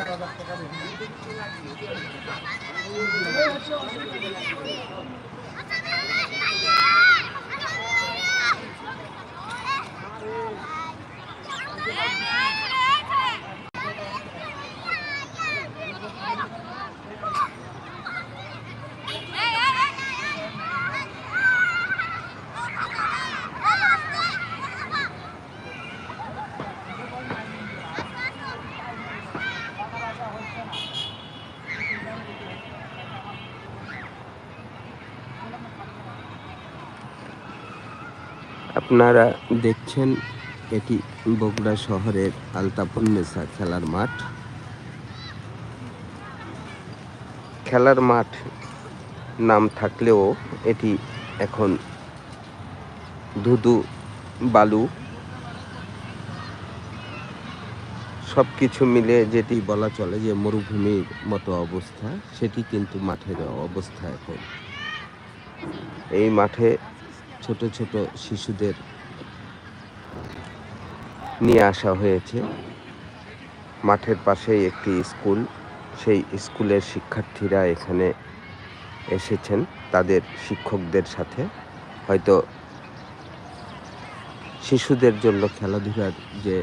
টাকা আপনারা দেখছেন এটি বগুড়া শহরের আলতাফুন্নেসা খেলার মাঠ। খেলার মাঠ নাম থাকলেও এটি এখন ধুধু, বালু সব কিছু মিলে যেটি বলা চলে যে মরুভূমির মতো অবস্থা, সেটি কিন্তু মাঠের অবস্থা এখন। এই মাঠে ছোট ছোট শিশুদের নিয়ে আসা হয়েছে। মাঠের পাশেই একটি স্কুল, সেই স্কুলের শিক্ষার্থীরা এখানে এসেছেন তাদের শিক্ষকদের সাথে। হয়তো শিশুদের জন্য খেলাধুলার যে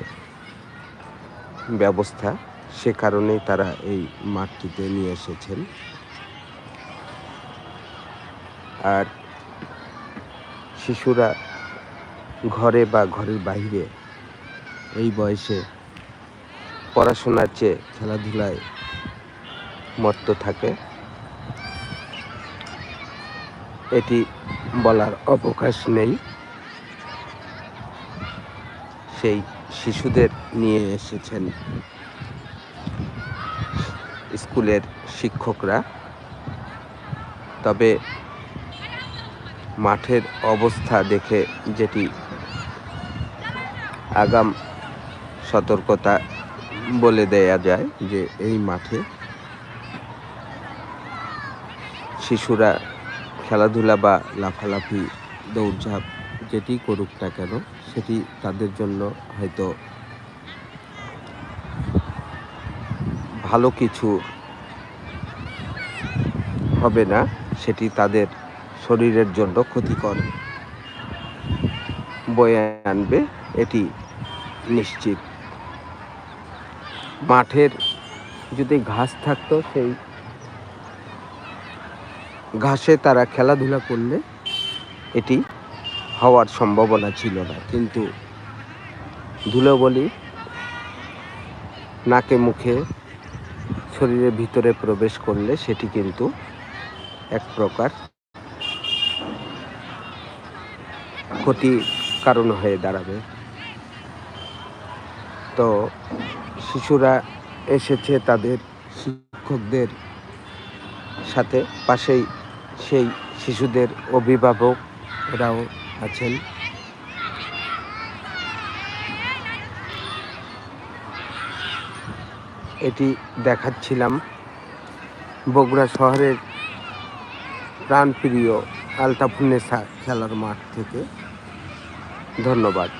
ব্যবস্থা, সে কারণেই তারা এই মাঠটিতে নিয়ে এসেছেন। আর শিশুরা ঘরে বা ঘরের বাইরে এই বয়সে পড়াশোনার চেয়ে খেলাধুলায় মত্ত থাকে। এটি বলার অবকাশ নেই। সেই শিশুদের নিয়ে এসেছেন স্কুলের শিক্ষকরা। তবে মাঠের অবস্থা দেখে যেটি আগাম সতর্কতা বলে দেয়া যায় যে এই মাঠে শিশুরা খেলাধুলা বা লাফালাফি, দৌড়ঝাঁপ যেটি করুক না কেন, সেটি তাদের জন্য হয়তো ভালো কিছু হবে না। সেটি তাদের শরীরের জন্য ক্ষতিকর। বয়ে আনবে, এটি নিশ্চিত। মাঠের যদি ঘাস থাকতো, সেই ঘাসে তারা খেলাধুলা করলে এটি হওয়ার সম্ভাবনা ছিল না। কিন্তু ধুলোবলি নাকে মুখে শরীরের ভিতরে প্রবেশ করলে সেটি কিন্তু এক প্রকার ক্ষতি কারণ হয়ে দাঁড়াবে। তো শিশুরা এসেছে তাদের শিক্ষকদের সাথে পাশেই সেই শিশুদের অভিভাবক এরাও আছেন। এটি দেখাচ্ছিলাম বগুড়া শহরের প্রাণপ্রিয় আলতাফুন্নেসা খেলার মাঠ থেকে। ধন্যবাদ।